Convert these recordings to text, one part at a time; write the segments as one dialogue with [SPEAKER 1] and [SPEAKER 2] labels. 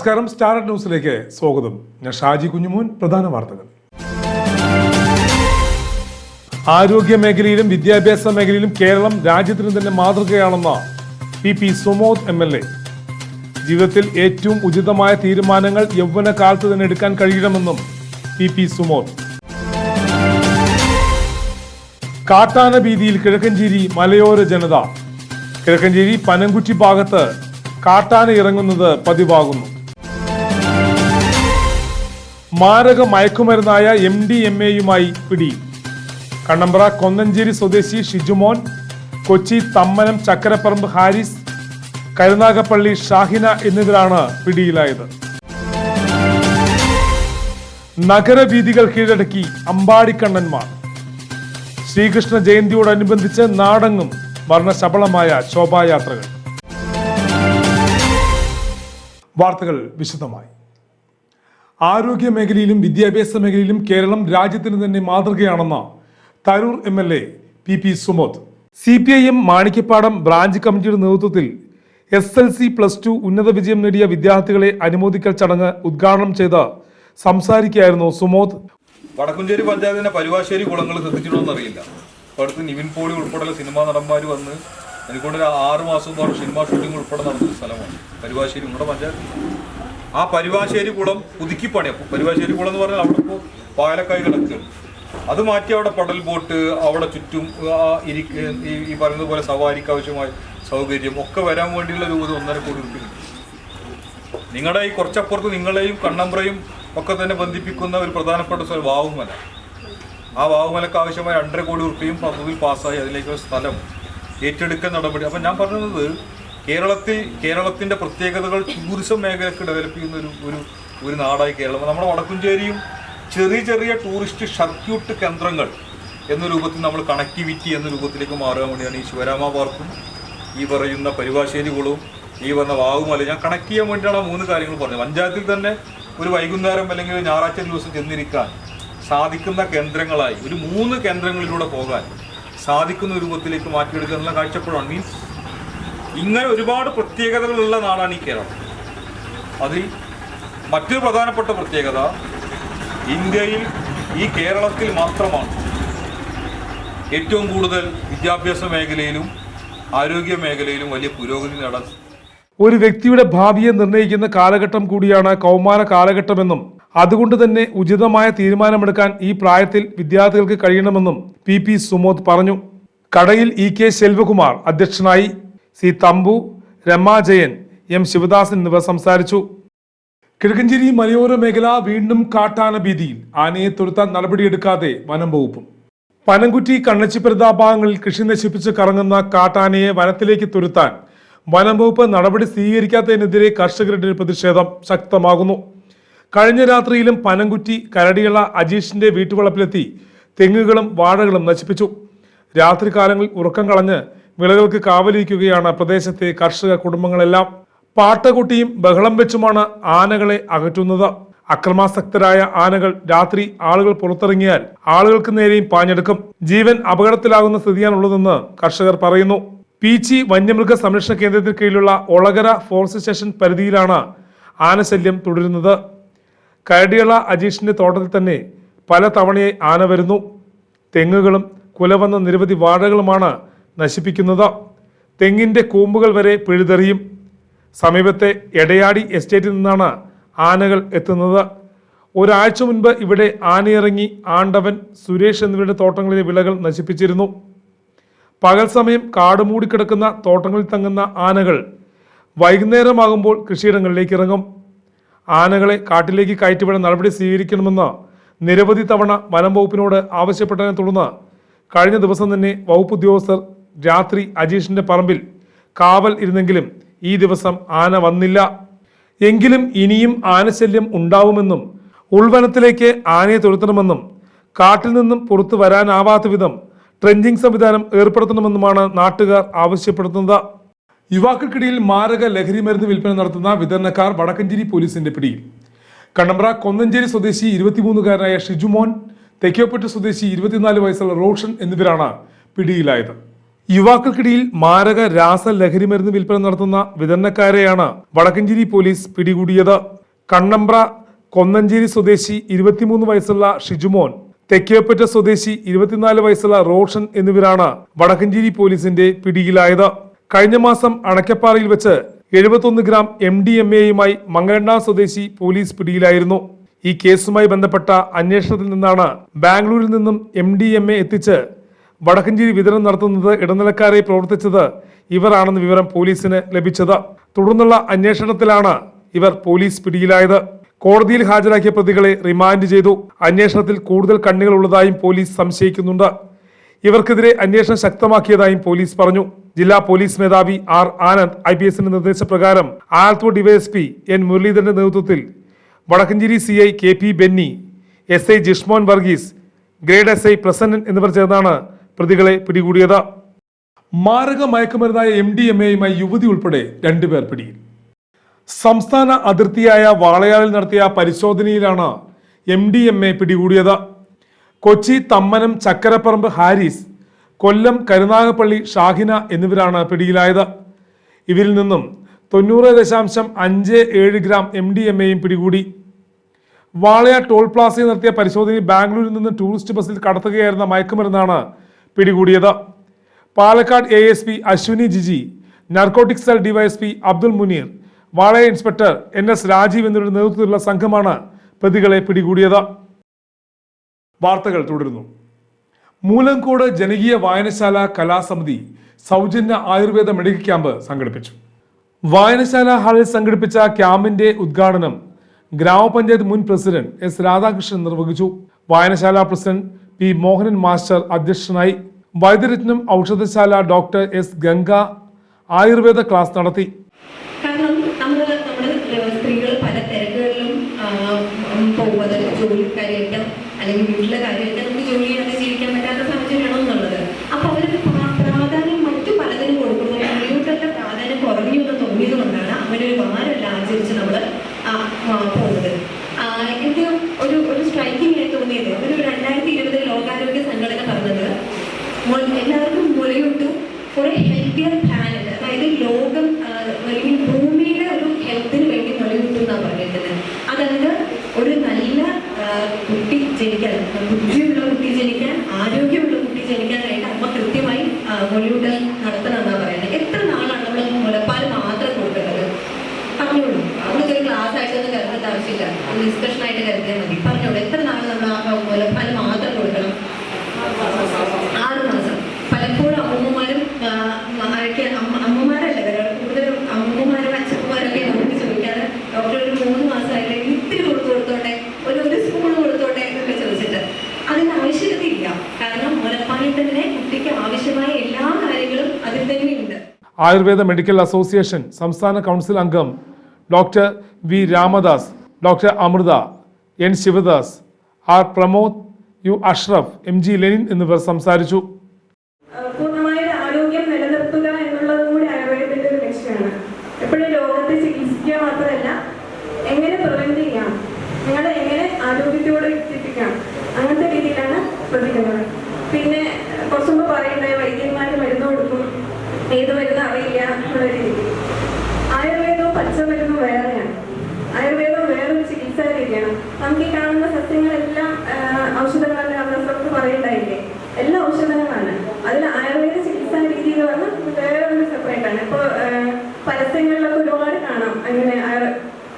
[SPEAKER 1] നമസ്കാരം സ്റ്റാർ ന്യൂസിലേക്ക് സ്വാഗതം. ഞാൻ ഷാജി കുഞ്ഞുമോൻ പ്രധാന വാർത്തകൾ. ആരോഗ്യ മേഖലയിലും വിദ്യാഭ്യാസ മേഖലയിലും കേരളം രാജ്യത്തിന് തന്നെ മാതൃകയാണെന്ന P P Sumod M L A. ജീവിതത്തിൽ ഏറ്റവും ഉചിതമായ തീരുമാനങ്ങൾ യൗവന കാലത്ത് തന്നെ എടുക്കാൻ കഴിയണമെന്നും പി പി സുമോദ്. കാട്ടാന ഭീതിയിൽ കിഴക്കഞ്ചേരി മലയോര ജനത. കിഴക്കഞ്ചേരി പനംകുറ്റി ഭാഗത്ത് കാട്ടാന ഇറങ്ങുന്നത് പതിവാകുന്നു. മാരക മയക്കുമരുന്നായ എം ഡി എം എയുമായി പിടി. കണ്ണമ്പ്ര കൊന്നഞ്ചേരി സ്വദേശി ഷിജുമോൻ കൊച്ചി തമ്മനം ചക്കരപ്പറമ്പ് ഹാരിസ് കരുനാഗപ്പള്ളി ഷാഹിന എന്നിവരാണ് പിടിയിലായത്. നഗരവീതികൾ കീഴടക്കി അമ്പാടിക്കണ്ണന്മാർ. ശ്രീകൃഷ്ണ ജയന്തിയോടനുബന്ധിച്ച് നാടങ്ങും വർണശബളമായ ശോഭായാത്രകൾ. വാർത്തകൾ വിശദമായി. ആരോഗ്യ മേഖലയിലും വിദ്യാഭ്യാസ മേഖലയിലും കേരളം രാജ്യത്തിന് തന്നെ മാതൃകയാണെന്ന് Tarur M L A P P Sumod. C P I M Manikkappadam branch കമ്മിറ്റിയുടെ നേതൃത്വത്തിൽ S L C plus two ഉന്നത വിജയം നേടിയ വിദ്യാർത്ഥികളെ അനുമോദിക്കൽ ചടങ്ങ് ഉദ്ഘാടനം ചെയ്ത് സംസാരിക്കുകയായിരുന്നു സുമോദ്.
[SPEAKER 2] വടക്കുംചേരി പഞ്ചായത്തിന്റെ പരിവാശേരി കുളങ്ങൾ ഇപ്പൊ അടുത്ത് നിവിൻ പോളി ഉൾപ്പെടെയുള്ള സിനിമാ നടന്മാർ വന്ന് എനിക്കൊണ്ട് ആറ് മാസം മുമ്പ് സിനിമാ ഷൂട്ടിംഗ് ഉൾപ്പെടെ നടന്നൊരു സ്ഥലമാണ്. പരിവാശേരി നമ്മുടെ പഞ്ചായത്ത് ആ പരിവാശേരി കുളം പുതുക്കിപ്പണിയ. പരിവാശേരി കുളം എന്ന് പറഞ്ഞാൽ അവിടെ ഇപ്പോൾ പാലക്കായി കിടക്കുകയാണ് അത് മാറ്റി അവിടെ പടൽ ബോട്ട് അവിടെ ചുറ്റും ഇരിക്ക ഈ പറയുന്ന പോലെ സവാരിക്ക് ആവശ്യമായ സൗകര്യം ഒക്കെ വരാൻ വേണ്ടിയുള്ള ഒരു ഒന്നര കോടി രൂപ നിങ്ങളുടെ ഈ കുറച്ചപ്പുറത്ത് നിങ്ങളെയും കണ്ണമ്പ്രയും ഒക്കെ തന്നെ ബന്ധിപ്പിക്കുന്ന ഒരു പ്രധാനപ്പെട്ട സ്ഥലം വാവുമല. ആ വാവുമലക്ക് ആവശ്യമായ രണ്ടര കോടി റുപ്യയും പദ്ധതിയിൽ പാസ്സായി അതിലേക്കുള്ള സ്ഥലം ഏറ്റെടുക്കൽ നടപടി. അപ്പം ഞാൻ പറഞ്ഞത് കേരളത്തിൽ കേരളത്തിന്റെ പ്രത്യേകതകൾ ടൂറിസം മേഖലയ്ക്ക് ഡെവലപ്പ് ചെയ്യുന്ന ഒരു ഒരു ഒരു നാടായി കേരളം. നമ്മുടെ വടക്കുംചേരിയും ചെറിയ ചെറിയ ടൂറിസ്റ്റ് സർക്യൂട്ട് കേന്ദ്രങ്ങൾ എന്ന രൂപത്തിൽ നമ്മൾ കണക്ടിവിറ്റി എന്ന രൂപത്തിലേക്ക് മാറാൻ വേണ്ടിയാണ് ഈ ശിവരാമ പാർക്കും ഈ പറയുന്ന പരിവാശ്ശേരി കുളവും ഈ പറഞ്ഞ വാവുമല. ഞാൻ കണക്ട് ചെയ്യാൻ വേണ്ടിയാണ് മൂന്ന് കാര്യങ്ങൾ പറഞ്ഞത്. പഞ്ചായത്തിൽ തന്നെ ഒരു വൈകുന്നേരം അല്ലെങ്കിൽ ഞായറാഴ്ച ദിവസം ചെന്നിരിക്കാൻ സാധിക്കുന്ന കേന്ദ്രങ്ങളായി ഒരു മൂന്ന് കേന്ദ്രങ്ങളിലൂടെ പോകാൻ സാധിക്കുന്ന രൂപത്തിലേക്ക് മാറ്റിയെടുക്കുക എന്നുള്ള കാഴ്ചപ്പാടാണ്. മീൻസ് ഇങ്ങനെ ഒരുപാട് പ്രത്യേകതകളുള്ള നാടാണ് ഈ കേരളം. അതിൽ മറ്റൊരു പ്രധാനപ്പെട്ട പ്രത്യേകത ഇന്ത്യയിൽ ഈ കേരളത്തിൽ മാത്രമാണ് ഏറ്റവും കൂടുതൽ വിദ്യാഭ്യാസ മേഖലയിലും ആരോഗ്യ മേഖലയിലും വലിയ പുരോഗതി നേടാൻ
[SPEAKER 1] ഒരു വ്യക്തിയുടെ ഭാവിയെ നിർണയിക്കുന്ന കാലഘട്ടം കൂടിയാണ് കൗമാര കാലഘട്ടമെന്നും അതുകൊണ്ട് തന്നെ ഉചിതമായ തീരുമാനമെടുക്കാൻ ഈ പ്രായത്തിൽ വിദ്യാർത്ഥികൾക്ക് കഴിയണമെന്നും പി പി സുമോദ് പറഞ്ഞു. കടയിൽ ഇ കെ ശെൽവകുമാർ അധ്യക്ഷനായി സി തമ്പു രമാജയൻ എം ശിവദാസൻ എന്നിവർ സംസാരിച്ചു. കിഴക്കഞ്ചേരി മലയോര മേഖല വീണ്ടും കാട്ടാന ഭീതിയിൽ ആനയെ തുരുത്താൻ നടപടിയെടുക്കാതെ വനം വകുപ്പും. പനംകുറ്റി കണ്ണച്ചിപ്പരുത ഭാഗങ്ങളിൽ കൃഷി നശിപ്പിച്ച് കറങ്ങുന്ന കാട്ടാനയെ വനത്തിലേക്ക് തുരുത്താൻ വനം വകുപ്പ് നടപടി സ്വീകരിക്കാത്തതിനെതിരെ കർഷകരുടെ പ്രതിഷേധം ശക്തമാകുന്നു. കഴിഞ്ഞ രാത്രിയിലും പനംകുറ്റി കരടിയുള്ള അജീഷിന്റെ വീട്ടുവളപ്പിലെത്തി തെങ്ങുകളും വാഴകളും നശിപ്പിച്ചു. രാത്രികാലങ്ങളിൽ ഉറക്കം കളഞ്ഞ് വിളകൾക്ക് കാവലിരിക്കുകയാണ് പ്രദേശത്തെ കർഷക കുടുംബങ്ങളെല്ലാം. പാട്ടകുട്ടിയും ബഹളം വെച്ചുമാണ് ആനകളെ അകറ്റുന്നത്. അക്രമാസക്തരായ ആനകൾ രാത്രി ആളുകൾ പുറത്തിറങ്ങിയാൽ ആളുകൾക്ക് നേരെയും പാഞ്ഞെടുക്കും. ജീവൻ അപകടത്തിലാകുന്ന സ്ഥിതിയാണുള്ളതെന്ന് കർഷകർ പറയുന്നു. പീച്ചി വന്യമൃഗ സംരക്ഷണ കേന്ദ്രത്തിന് കീഴിലുള്ള ഒളകര ഫോറസ്റ്റ് സ്റ്റേഷൻ പരിധിയിലാണ് ആനശല്യം തുടരുന്നത്. കരടിയള അജീഷിന്റെ തോട്ടത്തിൽ തന്നെ പല തവണയായി ആന വരുന്നു. തെങ്ങുകളും കുലവന്ന നിരവധി വാഴകളുമാണ് നശിപ്പിക്കുന്നത്. തെങ്ങിന്റെ കൂമ്പുകൾ വരെ പിഴുതെറിയും. സമീപത്തെ എടയാടി എസ്റ്റേറ്റിൽ നിന്നാണ് ആനകൾ എത്തുന്നത്. ഒരാഴ്ച മുൻപ് ഇവിടെ ആനയിറങ്ങി ആണ്ടവൻ സുരേഷ് എന്നിവരുടെ തോട്ടങ്ങളിലെ വിളകൾ നശിപ്പിച്ചിരുന്നു. പകൽ സമയം കാട് മൂടിക്കിടക്കുന്ന തോട്ടങ്ങളിൽ തങ്ങുന്ന ആനകൾ വൈകുന്നേരമാകുമ്പോൾ കൃഷിയിടങ്ങളിലേക്ക് ഇറങ്ങും. ആനകളെ കാട്ടിലേക്ക് കയറ്റിവിടാൻ നടപടി സ്വീകരിക്കണമെന്ന് നിരവധി തവണ വനം വകുപ്പിനോട് ആവശ്യപ്പെട്ടതിനെ തുടർന്ന് കഴിഞ്ഞ ദിവസം തന്നെ വകുപ്പ് ഉദ്യോഗസ്ഥർ രാത്രി അജീഷിന്റെ പറമ്പിൽ കാവൽ ഇരുന്നെങ്കിലും ഈ ദിവസം ആന വന്നില്ല. എങ്കിലും ഇനിയും ആനശല്യം ഉണ്ടാവുമെന്നും ഉൾവനത്തിലേക്ക് ആനയെ തുരത്തണമെന്നും കാട്ടിൽ നിന്നും പുറത്തു വരാനാവാത്ത വിധം ട്രെഞ്ചിങ് സംവിധാനം ഏർപ്പെടുത്തണമെന്നുമാണ് നാട്ടുകാർ ആവശ്യപ്പെടുത്തുന്നത്. യുവാക്കൾക്കിടയിൽ മാരക ലഹരി മരുന്ന് വിൽപ്പന നടത്തുന്ന വിതരണക്കാർ വടക്കഞ്ചേരി പോലീസിന്റെ പിടിയിൽ. കണ്ണമ്പ്ര കൊന്നഞ്ചേരി സ്വദേശി ഇരുപത്തിമൂന്നുകാരനായ ഷിജുമോൻ തെക്കോപ്പെട്ട് സ്വദേശി ഇരുപത്തിനാല് വയസ്സുള്ള റോഷൻ എന്നിവരാണ് പിടിയിലായത്. യുവാക്കൾക്കിടയിൽ മാരക രാസ ലഹരി മരുന്ന് വിൽപ്പന നടത്തുന്ന വിതരണക്കാരെയാണ് വടക്കഞ്ചേരി പോലീസ് പിടികൂടിയത്. കണ്ണമ്പ്ര കൊന്നഞ്ചേരി സ്വദേശി ഇരുപത്തിമൂന്ന് വയസ്സുള്ള ഷിജുമോൻ തെക്കേപ്പറ്റ സ്വദേശി ഇരുപത്തിനാല് വയസ്സുള്ള റോഷൻ എന്നിവരാണ് വടക്കഞ്ചേരി പോലീസിന്റെ പിടിയിലായത്. കഴിഞ്ഞ മാസം അണക്കപ്പാറയിൽ വെച്ച് എഴുപത്തൊന്ന് ഗ്രാം എം ഡി എം എയുമായി മംഗലണ്ണ സ്വദേശി പോലീസ് പിടിയിലായിരുന്നു. ഈ കേസുമായി ബന്ധപ്പെട്ട അന്വേഷണത്തിൽ നിന്നാണ് ബാംഗ്ലൂരിൽ നിന്നും എം ഡി എം എ എത്തിച്ച് വടക്കഞ്ചേരി വിതരണം നടത്തുന്നത് ഇടനിലക്കാരെ പ്രവർത്തിച്ചത് ഇവരാണെന്ന വിവരം പോലീസിന് ലഭിച്ചത്. തുടർന്നുള്ള അന്വേഷണത്തിലാണ് ഇവർ പോലീസ് പിടിയിലായത്. കോടതിയിൽ ഹാജരാക്കിയ പ്രതികളെ റിമാൻഡ് ചെയ്തു. അന്വേഷണത്തിൽ കൂടുതൽ കണ്ണികൾ ഉള്ളതായും പോലീസ് സംശയിക്കുന്നുണ്ട്. ഇവർക്കെതിരെ അന്വേഷണം ശക്തമാക്കിയതായും പോലീസ് പറഞ്ഞു. ജില്ലാ പോലീസ് മേധാവി ആർ ആനന്ദ് ഐ പി എസിന്റെ നിർദ്ദേശപ്രകാരം ആലത്തൂർ ഡിവൈഎസ്പി എൻ മുരളീധരന്റെ നേതൃത്വത്തിൽ Vadakkanchery C I K P Benny S I Jishmon Varghese grade S I Prasannan എന്നിവർ ചേർന്നാണ് പ്രതികളെ പിടികൂടിയത്. മാരക മയക്കുമരുന്നായ എം ഡി എം എയുമായി യുവതി ഉൾപ്പെടെ രണ്ടുപേർ പിടിയിൽ സംസ്ഥാന അതിർത്തിയായ വാളയാറിൽ നടത്തിയ പരിശോധനയിലാണ് എം ഡി എം എ പിടികൂടിയത്. കൊച്ചി തമ്മനം ചക്കരപ്പറമ്പ് ഹാരിസ് കൊല്ലം കരുനാഗപ്പള്ളി ഷാഹിന എന്നിവരാണ് പിടിയിലായത്. ഇവരിൽ നിന്നും തൊണ്ണൂറ് ദശാംശം അഞ്ച് ഏഴ് ഗ്രാം എം ഡി എം എയും പിടികൂടി. വാളയ ടോൾ പ്ലാസയിൽ നടത്തിയ പരിശോധനയിൽ ബാംഗ്ലൂരിൽ നിന്ന് ടൂറിസ്റ്റ് ബസ്സിൽ കടത്തുകയായിരുന്ന മയക്കുമരുന്നാണ് പിടികൂടിയത്. Palakkad A S P Ashwini Jiji narcotic cell DYSP Abdul Muneer വാളയ inspector N S Rajeev എന്നിവരുടെ നേതൃത്വത്തിലുള്ള സംഘമാണ് പ്രതികളെ പിടികൂടിയത്. വാർത്തകൾ തുടരുന്നു. മൂലംകോട് ജനകീയ വായനശാല കലാസമിതി സൗജന്യ ആയുർവേദ മെഡിക്കൽ ക്യാമ്പ് സംഘടിപ്പിച്ചു. വായനശാല ഹാളിൽ സംഘടിപ്പിച്ച ക്യാമ്പിന്റെ ഉദ്ഘാടനം ഗ്രാമപഞ്ചായത്ത് മുൻ പ്രസിഡന്റ് എസ് രാധാകൃഷ്ണൻ നിർവഹിച്ചു. വായനശാല പ്രസിഡന്റ് പി മോഹനൻ മാസ്റ്റർ അധ്യക്ഷനായി Vaidyaratnam ഔഷധശാല doctor S Ganga ayurveda class നടത്തി. ആയുർവേദ മെഡിക്കൽ അസോസിയേഷൻ സംസ്ഥാന കൗൺസിൽ അംഗം doctor V Ramadas doctor Amrutha N Sivadas R Pramod U Ashraf M G Lenin എന്നിവർ സംസാരിച്ചു.
[SPEAKER 3] എങ്ങനെ ആരോഗ്യത്തോടെ അങ്ങനത്തെ രീതിയിലാണ് പ്രതികരണം. പിന്നെ കുറച്ചുമ്പോ പറയുന്നത് വൈദ്യന്മാർ മരുന്ന് കൊടുക്കും ഏത് മരുന്ന് അറിയില്ല എന്നുള്ള രീതി ആയുർവേദവും പച്ചമരുന്നും വേറെയാണ് ആയുർവേദം വേറൊരു ചികിത്സാ രീതിയാണ് നമുക്ക് ഈ കാണുന്ന സസ്യങ്ങളെല്ലാം ഔഷധങ്ങളല്ല ഡോക്ടർ പറയണ്ടായില്ലേ എല്ലാ ഔഷധങ്ങളാണ്. അതിൽ ആയുർവേദ ചികിത്സാ രീതി എന്ന് പറഞ്ഞാൽ വേറെ ഒരു സെപ്പറേറ്റ് ആണ്. ഇപ്പോൾ പരസ്യങ്ങളിലൊക്കെ ഒരുപാട് കാണാം. അങ്ങനെ ആയുർ-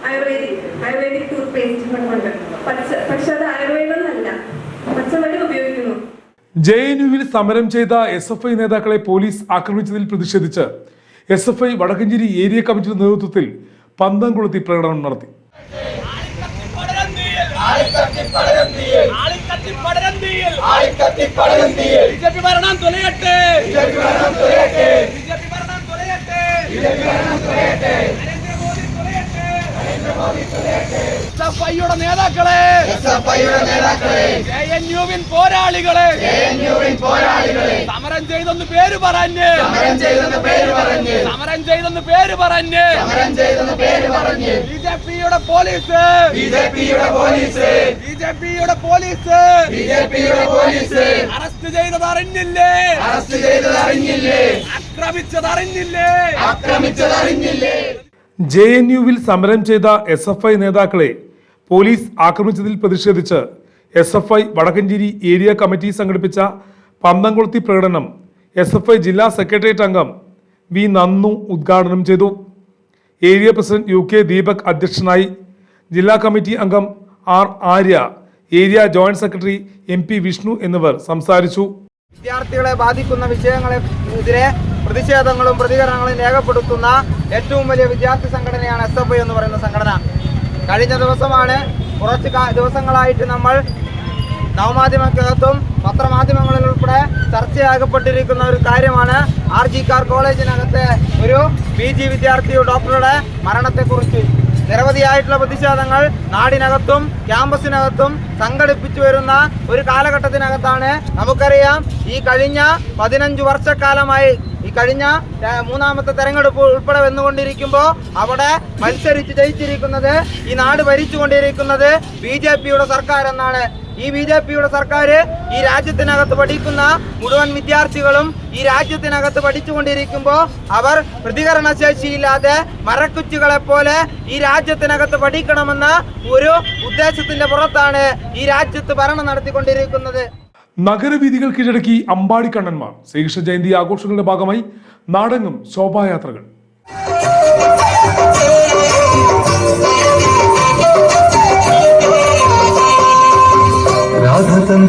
[SPEAKER 3] ആയുർവേദിക് ആയുർവേദിക് ടൂത്ത് പേസ്റ്റ് കൊണ്ട്. പച്ച പക്ഷെ അത് ആയുർവേദം എന്നല്ല ഉപയോഗിക്കുന്നു.
[SPEAKER 1] ജെ എൻ യുവിൽ സമരം ചെയ്ത എസ് എഫ് ഐ നേതാക്കളെ പോലീസ് ആക്രമിച്ചതിൽ പ്രതിഷേധിച്ച് S F I Vadakkanchery area കമ്മിറ്റിയുടെ നേതൃത്വത്തിൽ പന്തംകുളത്തി പ്രകടനം നടത്തി.
[SPEAKER 4] ബിജെപി ഭരണം തുലയട്ടെ. ബിജെപി ഭരണം തുലയട്ടെ. ബിജെപി ഭരണം തുലയട്ടെ. നരേന്ദ്രമോദി തുലയട്ടെ. എസ്എഫ്ഐയുടെ നേതാക്കളെ. ജെ എൻ യുവിൻ പോരാളികളെ. സമരം ചെയ്തെന്ന് പേര് പറഞ്ഞ്. സമരം ചെയ്തെന്ന് പേര് പറഞ്ഞ്. സമരം ചെയ്തെന്ന് പേര് പറഞ്ഞ്. സമരം ചെയ്തെന്ന് പേര് പറഞ്ഞ്. ബി ജെ പിയുടെ പോലീസ്. ബി ജെ പിയുടെ പോലീസ്. ബി ജെ പിയുടെ പോലീസ്. ബി ജെ പിയുടെ പോലീസ്. അറസ്റ്റ് അറസ്റ്റ് ചെയ്തത് അറിഞ്ഞില്ലേ?
[SPEAKER 5] അറസ്റ്റ് ചെയ്തത് അറിഞ്ഞില്ലേ?
[SPEAKER 4] ആക്രമിച്ചത് അറിഞ്ഞില്ലേ?
[SPEAKER 5] ആക്രമിച്ചത് അറിഞ്ഞില്ലേ?
[SPEAKER 1] ജെ എൻ യുവിൽ സമരം ചെയ്ത എസ് എഫ് ഐ നേതാക്കളെ പോലീസ് ആക്രമിച്ചതിൽ പ്രതിഷേധിച്ച് S F I Vadakkanchery area committee സംഘടിപ്പിച്ച പന്തംകൊളുത്തി പ്രകടനം എസ് എഫ് ഐ ജില്ലാ സെക്രട്ടേറിയറ്റ് അംഗം വി നന്നു ഉദ്ഘാടനം ചെയ്തു. Area president U K Deepak അധ്യക്ഷനായി ജില്ലാ കമ്മിറ്റി അംഗം R Arya area joint secretary M P Vishnu എന്നിവർ സംസാരിച്ചു.
[SPEAKER 6] വിദ്യാർത്ഥികളെ ബാധിക്കുന്ന വിഷയങ്ങളെ വിഷയങ്ങളെതിരെ പ്രതിഷേധങ്ങളും പ്രതികരണങ്ങളും രേഖപ്പെടുത്തുന്ന ഏറ്റവും വലിയ വിദ്യാർത്ഥി സംഘടനയാണ് എസ് എഫ് ഐ എന്ന് പറയുന്ന സംഘടന. കഴിഞ്ഞ ദിവസമാണ് കുറച്ച് ദിവസങ്ങളായിട്ട് നമ്മൾ നവമാധ്യമക്കകത്തും പത്രമാധ്യമങ്ങളിൽ ഉൾപ്പെടെ ചർച്ചയാകപ്പെട്ടിരിക്കുന്ന ഒരു കാര്യമാണ് ആർ ജി കാർ കോളേജിനകത്തെ ഒരു പി ജി വിദ്യാർത്ഥി ഡോക്ടറുടെ മരണത്തെക്കുറിച്ച്. നിരവധിയായിട്ടുള്ള പ്രതിഷേധങ്ങൾ നാടിനകത്തും ക്യാമ്പസിനകത്തും സംഘടിപ്പിച്ചു വരുന്ന ഒരു കാലഘട്ടത്തിനകത്താണ് നമുക്കറിയാം ഈ കഴിഞ്ഞ പതിനഞ്ച് വർഷക്കാലമായി കഴിഞ്ഞ മൂന്നാമത്തെ തെരഞ്ഞെടുപ്പ് ഉൾപ്പെടെ വന്നുകൊണ്ടിരിക്കുമ്പോൾ അവിടെ മത്സരിച്ച് ജയിച്ചിരിക്കുന്നത് ഈ നാട് ഭരിച്ചുകൊണ്ടിരിക്കുന്നത് ബി ജെ പിയുടെ സർക്കാർ എന്നാണ്. ഈ ബി ജെ പിയുടെ സർക്കാർ ഈ രാജ്യത്തിനകത്ത് പഠിക്കുന്ന മുഴുവൻ വിദ്യാർത്ഥികളും ഈ രാജ്യത്തിനകത്ത് പഠിച്ചുകൊണ്ടിരിക്കുമ്പോൾ അവർ പ്രതികരണശേഷിയില്ലാതെ മരക്കുച്ചുകളെ പോലെ ഈ രാജ്യത്തിനകത്ത് പഠിക്കണമെന്ന ഒരു ഉദ്ദേശത്തിന്റെ പുറത്താണ് ഈ രാജ്യത്ത് ഭരണം നടത്തിക്കൊണ്ടിരിക്കുന്നത്.
[SPEAKER 1] നഗരവീഥികൾ കീഴടക്കി അമ്പാടി കണ്ണന്മാർ. ശ്രീകൃഷ്ണ ജയന്തി ആഘോഷങ്ങളുടെ ഭാഗമായി നാടങ്ങും ശോഭായാത്രകൾ.
[SPEAKER 7] രാധതൻ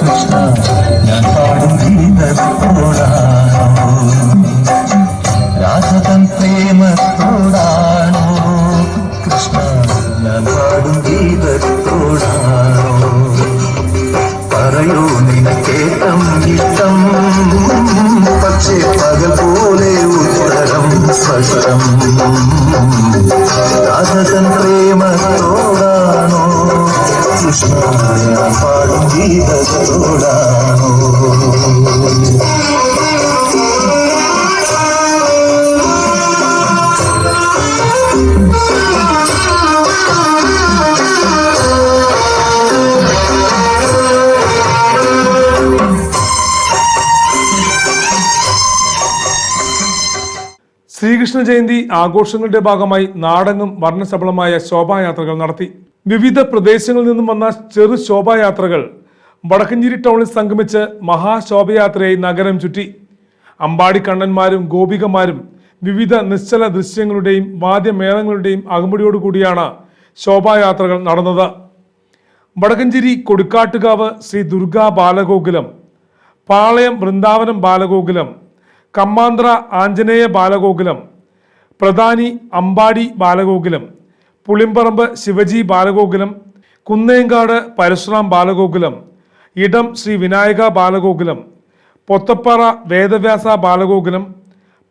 [SPEAKER 7] കൃഷ്ണ ഞാൻ പാടും
[SPEAKER 1] ആഘോഷങ്ങളുടെ ഭാഗമായി നാടെങ്ങും വർണശബളമായ ശോഭായാത്രകൾ നടത്തി. വിവിധ പ്രദേശങ്ങളിൽ നിന്നും വന്ന ചെറു ശോഭായാത്രകൾ വടക്കഞ്ചേരി ടൗണിൽ സംഗമിച്ച് മഹാശോഭയാത്രയായി നഗരം ചുറ്റി. അമ്പാടി കണ്ണന്മാരും ഗോപികമാരും വിവിധ നിശ്ചല ദൃശ്യങ്ങളുടെയും വാദ്യമേളങ്ങളുടെയും അകമ്പടിയോടുകൂടിയാണ് ശോഭായാത്രകൾ നടന്നത്. വടക്കഞ്ചേരി കൊടുക്കാട്ടുകാവ് ശ്രീ ദുർഗാ ബാലഗോകുലം പാളയം വൃന്ദാവനം ബാലഗോകുലം കമ്മാന്ത്ര ആഞ്ജനേയ ബാലഗോകുലം പ്രധാനി അമ്പാടി ബാലഗോകുലം പുളിമ്പറമ്പ് ശിവജി ബാലഗോകുലം കുന്നേങ്കാട് പരശുറാം ബാലഗോകുലം ഇടം ശ്രീ വിനായക ബാലഗോകുലം പൊത്തപ്പാറ വേദവ്യാസ ബാലഗോകുലം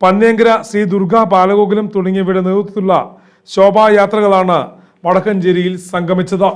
[SPEAKER 1] പന്നേങ്കര ശ്രീ ദുർഗാ ബാലഗോകുലം തുടങ്ങിയവയുടെ നേതൃത്വത്തിലുള്ള ശോഭായാത്രകളാണ് വടക്കഞ്ചേരിയിൽ സംഗമിച്ചത്.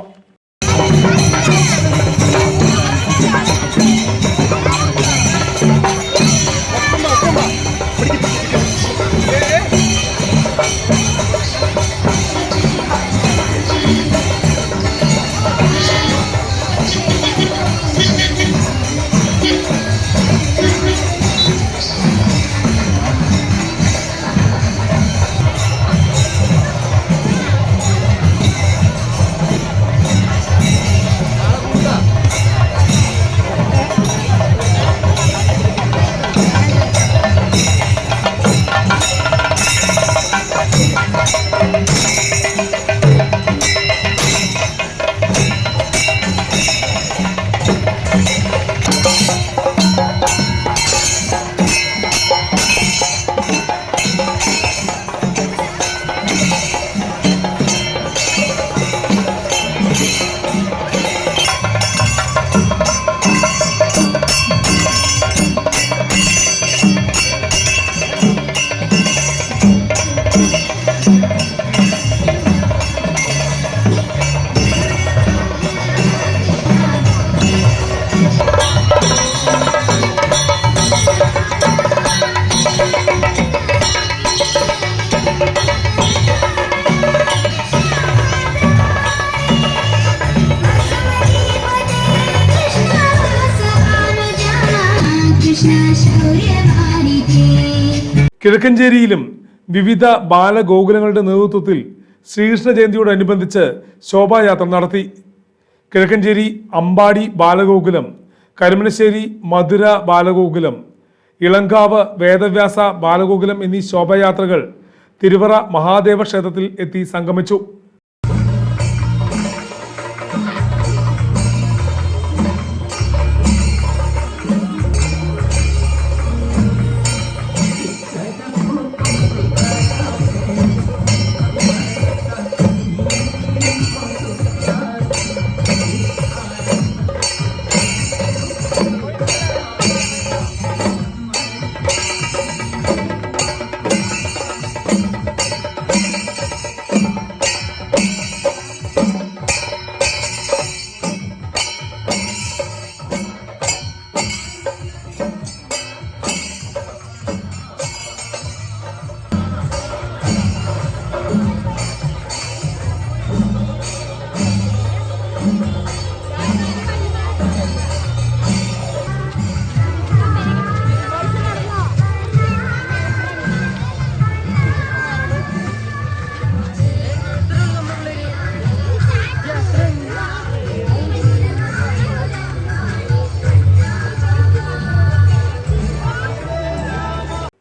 [SPEAKER 1] കിഴക്കഞ്ചേരിയിലും വിവിധ ബാലഗോകുലങ്ങളുടെ നേതൃത്വത്തിൽ ശ്രീകൃഷ്ണ ജയന്തിയോടനുബന്ധിച്ച് ശോഭായാത്ര നടത്തി. കിഴക്കഞ്ചേരി അമ്പാടി ബാലഗോകുലം കരുമനശ്ശേരി മധുര ബാലഗോകുലം ഇളങ്കാവ് വേദവ്യാസ ബാലഗോകുലം എന്നീ ശോഭായാത്രകൾ തിരുവറ മഹാദേവ ക്ഷേത്രത്തിൽ എത്തി സംഗമിച്ചു.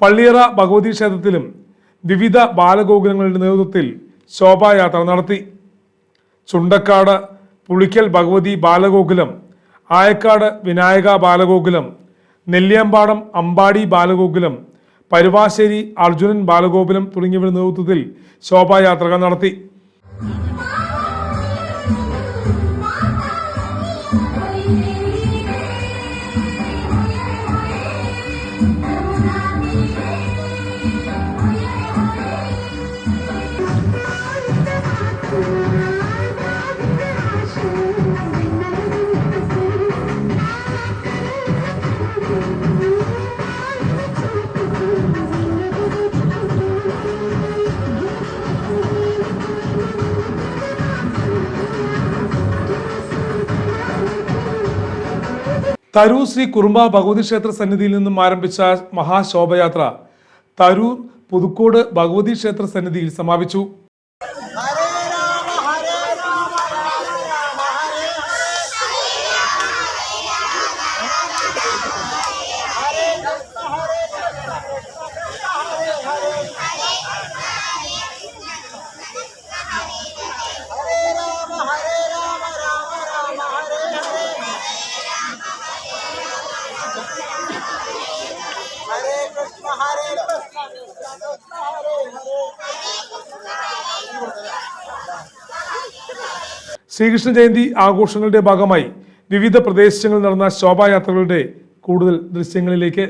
[SPEAKER 1] പള്ളിയറ ഭഗവതി ക്ഷേത്രത്തിലും വിവിധ ബാലഗോകുലങ്ങളുടെ നേതൃത്വത്തിൽ ശോഭായാത്ര നടത്തി. ചുണ്ടക്കാട് പുളിക്കൽ ഭഗവതി ബാലഗോകുലം ആയക്കാട് വിനായക ബാലഗോകുലം നെല്ലിയമ്പാടം അമ്പാടി ബാലഗോകുലം പരുവാശ്ശേരി അർജുനൻ ബാലഗോകുലം തുടങ്ങിയവരുടെ നേതൃത്വത്തിൽ ശോഭായാത്രകൾ നടത്തി. തരൂർ ശ്രീ കുറുമ്പ ഭഗവതി ക്ഷേത്ര സന്നിധിയിൽ നിന്നും ആരംഭിച്ച മഹാശോഭയാത്ര തരൂർ പുതുക്കോട് ഭഗവതി ക്ഷേത്ര സന്നിധിയിൽ സമാപിച്ചു. ശ്രീകൃഷ്ണ ജയന്തി ആഘോഷങ്ങളുടെ ഭാഗമായി വിവിധ പ്രദേശങ്ങളിൽ നടന്ന ശോഭായാത്രകളുടെ കൂടുതൽ ദൃശ്യങ്ങളിലേക്ക്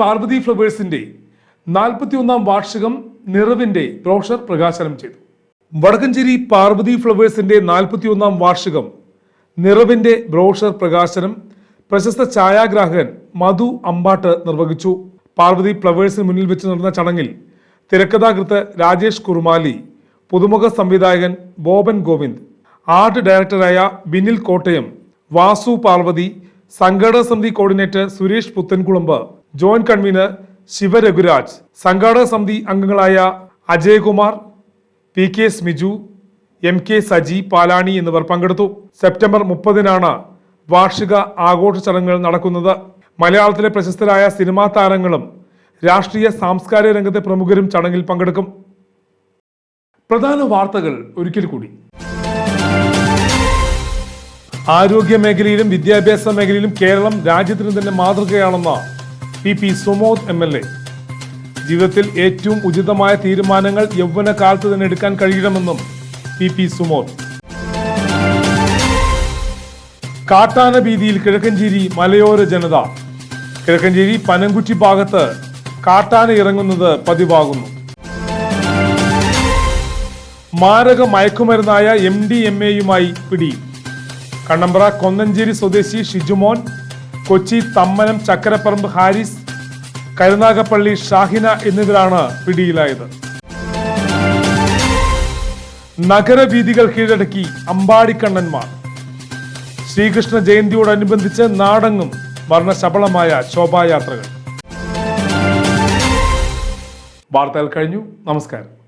[SPEAKER 1] പാർവതി ഫ്ലവേഴ്സിന്റെ നാൽപ്പത്തിയൊന്നാം വാർഷികം നിറവിന്റെ ബ്രോഷർ പ്രകാശനം ചെയ്തു. വടക്കഞ്ചേരി പാർവതി ഫ്ലവേഴ്സിന്റെ നാൽപ്പത്തിയൊന്നാം വാർഷികം നിറവിന്റെ ബ്രോഷർ പ്രകാശനം പ്രശസ്ത ഛായാഗ്രാഹകൻ മധു അമ്പാട്ട് നിർവഹിച്ചു. പാർവതി ഫ്ലവേഴ്സിന് മുന്നിൽ വെച്ച് നടന്ന ചടങ്ങിൽ തിരക്കഥാകൃത്ത് രാജേഷ് കുറുമാലി പുതുമുഖ സംവിധായകൻ ബോബൻ ഗോവിന്ദ് ആർട്ട് ഡയറക്ടറായ ബിനിൽ കോട്ടയം വാസു പാർവതി സംഘാടക സമിതി coordinator Suresh Puthankulamb joint convener Sivaraghuraj. സംഘാടക സമിതി അംഗങ്ങളായ Ajayakumar P K Smiju M K Saji Palani എന്നിവർ പങ്കെടുത്തു. സെപ്റ്റംബർ മുപ്പതിനാണ് വാർഷിക ആഘോഷ ചടങ്ങുകൾ നടക്കുന്നത്. മലയാളത്തിലെ പ്രശസ്തരായ സിനിമാ താരങ്ങളും രാഷ്ട്രീയ സാംസ്കാരിക രംഗത്തെ പ്രമുഖരും ചടങ്ങിൽ പങ്കെടുക്കും. പ്രധാന വാർത്തകൾ ഒരിക്കൽ കൂടി. ആരോഗ്യ മേഖലയിലും വിദ്യാഭ്യാസ മേഖലയിലും കേരളം രാജ്യത്തിന് തന്നെ മാതൃകയാണെന്ന് P P Sumod M L A. ജീവിതത്തിൽ ഏറ്റവും ഉചിതമായ തീരുമാനങ്ങൾ യൗവനകാലത്ത് തന്നെ എടുക്കാൻ കഴിയണമെന്നും പി പി സുമോദ്. കാട്ടാന ഭീതിയിൽ കിഴക്കഞ്ചേരി മലയോര ജനത. കിഴക്കഞ്ചേരി പനംകുറ്റി ഭാഗത്ത് കാട്ടാന ഇറങ്ങുന്നത് പതിവാകുന്നു. മാരക മയക്കുമരുന്നായ എം ഡി എം എയുമായി പിടി. കണ്ണമ്പ്ര കൊന്നഞ്ചേരി സ്വദേശി ഷിജുമോൻ കൊച്ചി തമ്മനം ചക്കരപ്പറമ്പ് ഹാരിസ് കരുനാഗപ്പള്ളി ഷാഹിന എന്നിവരാണ് പിടിയിലായത്. നഗരവീഥികൾ കീഴടക്കി അമ്പാടിക്കണ്ണന്മാർ. ശ്രീകൃഷ്ണ ജയന്തിയോടനുബന്ധിച്ച് നാടങ്ങും വർണശബളമായ ശോഭായാത്രകൾ. വാർത്തകൾ കഴിഞ്ഞു. നമസ്കാരം.